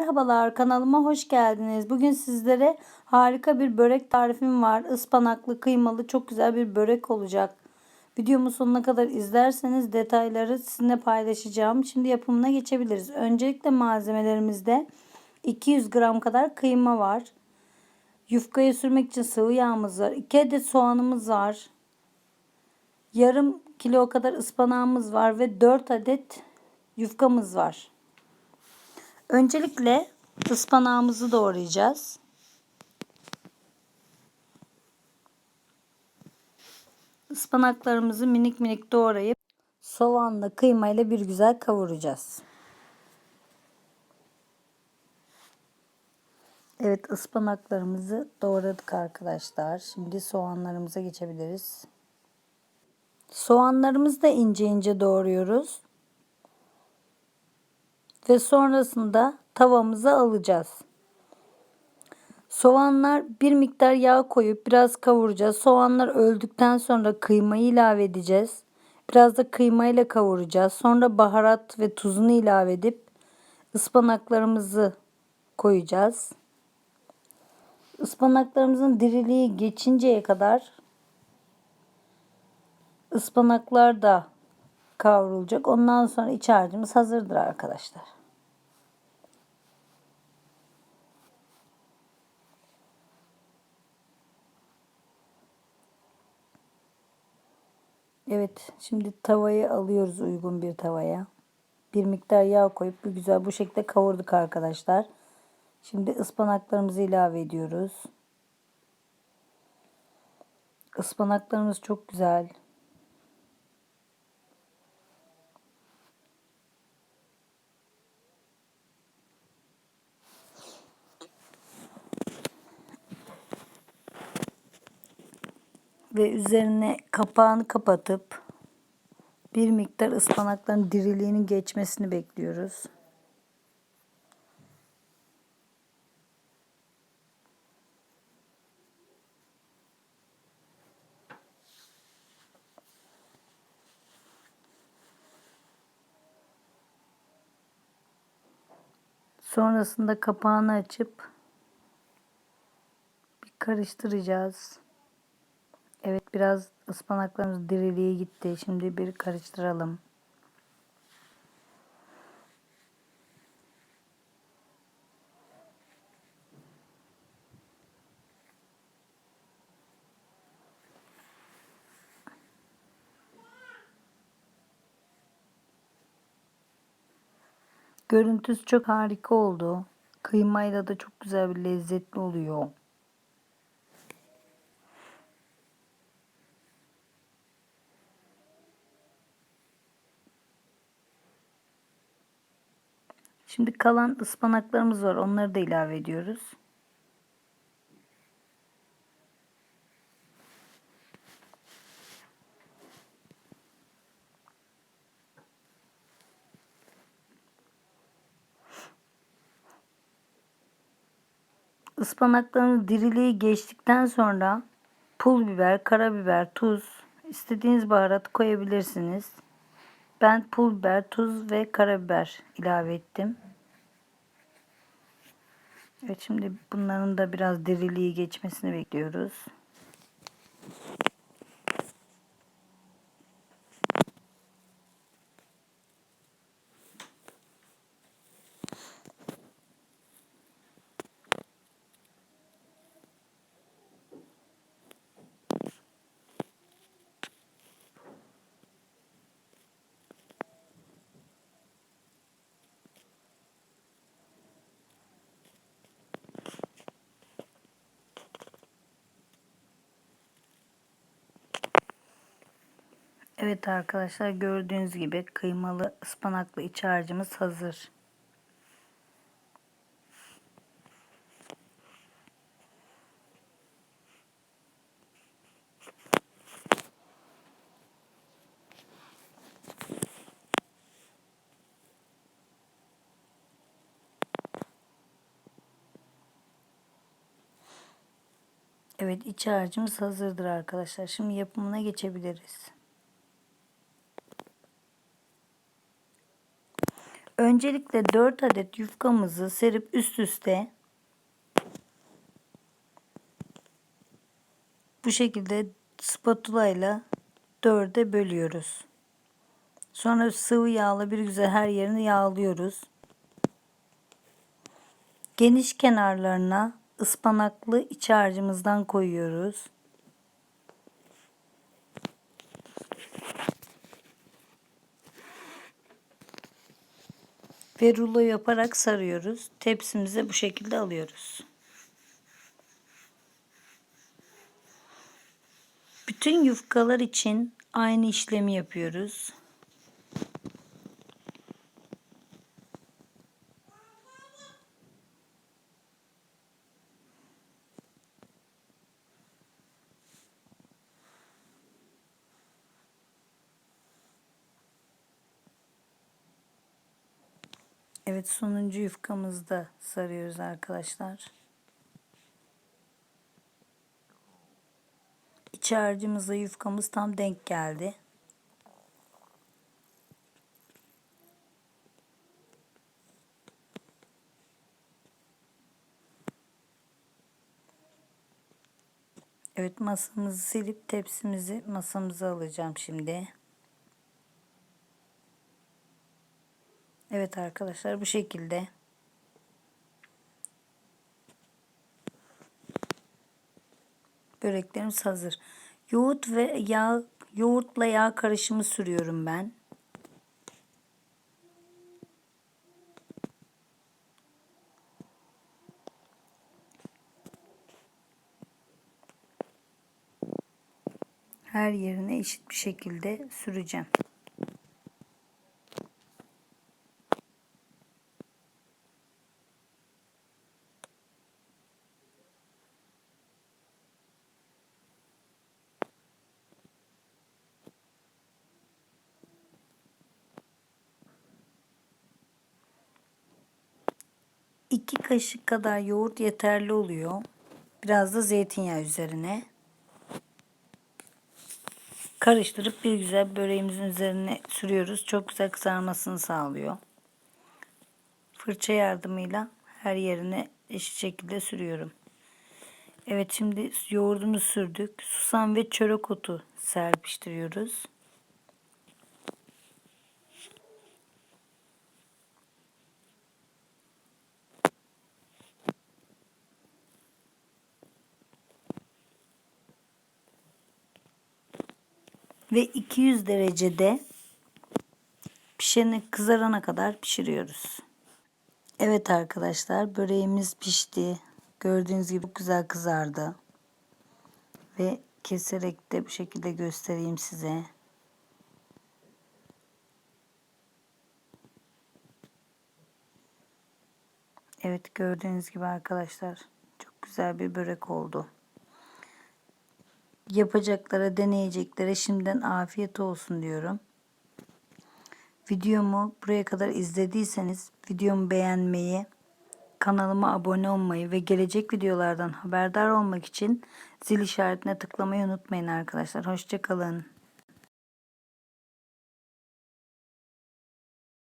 Merhabalar kanalıma hoş geldiniz. Bugün sizlere harika bir börek tarifim var. Ispanaklı, kıymalı çok güzel bir börek olacak. Videomu sonuna kadar izlerseniz detayları sizinle paylaşacağım. Şimdi yapımına geçebiliriz. Öncelikle malzemelerimizde 200 gram kadar kıyma var. Yufkaya sürmek için sıvı yağımız var. 2 adet soğanımız var. Yarım kilo kadar ıspanağımız var ve 4 adet yufkamız var. Öncelikle ıspanağımızı doğrayacağız. Ispanaklarımızı minik minik doğrayıp soğanla kıymayla bir güzel kavuracağız. Evet ıspanaklarımızı doğradık arkadaşlar. Şimdi soğanlarımıza geçebiliriz. Soğanlarımızı da ince ince doğruyoruz. Ve sonrasında tavamıza alacağız. Soğanlar bir miktar yağ koyup biraz kavuracağız. Soğanlar öldükten sonra kıymayı ilave edeceğiz. Biraz da kıymayla kavuracağız. Sonra baharat ve tuzunu ilave edip ıspanaklarımızı koyacağız. Ispanaklarımızın diriliği geçinceye kadar ıspanaklar da kavrulacak. Ondan sonra iç harcımız hazırdır arkadaşlar. Evet, şimdi tavayı alıyoruz uygun bir tavaya. Bir miktar yağ koyup bir güzel bu şekilde kavurduk arkadaşlar. Şimdi ıspanaklarımızı ilave ediyoruz. Ispanaklarımız çok güzel. Ve üzerine kapağını kapatıp bir miktar ıspanakların diriliğinin geçmesini bekliyoruz. Sonrasında kapağını açıp bir karıştıracağız. Evet biraz ıspanaklarımız diriliğe gitti. Şimdi bir karıştıralım. Görüntüsü çok harika oldu. Kıymayla da çok güzel bir lezzetli oluyor. Şimdi kalan ıspanaklarımız var. Onları da ilave ediyoruz. Ispanakların diriliği geçtikten sonra pul biber, karabiber, tuz, istediğiniz baharat koyabilirsiniz. Ben pul biber, tuz ve karabiber ilave ettim. Evet şimdi bunların da biraz diriliği geçmesini bekliyoruz. Evet arkadaşlar gördüğünüz gibi kıymalı ıspanaklı iç harcımız hazır. Evet iç harcımız hazırdır arkadaşlar. Şimdi yapımına geçebiliriz. Öncelikle 4 adet yufkamızı serip üst üste bu şekilde spatula ile dörde bölüyoruz. Sonra sıvı yağla bir güzel her yerini yağlıyoruz. Geniş kenarlarına ıspanaklı iç harcımızdan koyuyoruz. Ve rulo yaparak sarıyoruz. Tepsimize bu şekilde alıyoruz. Bütün yufkalar için aynı işlemi yapıyoruz. Evet sonuncu yufkamızda sarıyoruz arkadaşlar. İç harcımızla yufkamız tam denk geldi. Evet masamızı silip tepsimizi masamıza alacağım şimdi. Evet arkadaşlar bu şekilde. Böreklerimiz hazır. Yoğurt ve yağ, yoğurtla yağ karışımı sürüyorum ben. Her yerine eşit bir şekilde süreceğim. İki kaşık kadar yoğurt yeterli oluyor. Biraz da zeytinyağı üzerine. Karıştırıp bir güzel böreğimizin üzerine sürüyoruz. Çok güzel kızarmasını sağlıyor. Fırça yardımıyla her yerine eşit şekilde sürüyorum. Evet şimdi yoğurdunu sürdük. Susam ve çörek otu serpiştiriyoruz. Ve 200 derecede pişene kızarana kadar pişiriyoruz. Evet arkadaşlar böreğimiz pişti. Gördüğünüz gibi güzel kızardı. Ve keserek de bu şekilde göstereyim size. Evet gördüğünüz gibi arkadaşlar çok güzel bir börek oldu yapacaklara, deneyeceklere şimdiden afiyet olsun diyorum. Videomu buraya kadar izlediyseniz videomu beğenmeyi, kanalıma abone olmayı ve gelecek videolardan haberdar olmak için zil işaretine tıklamayı unutmayın arkadaşlar. Hoşçakalın.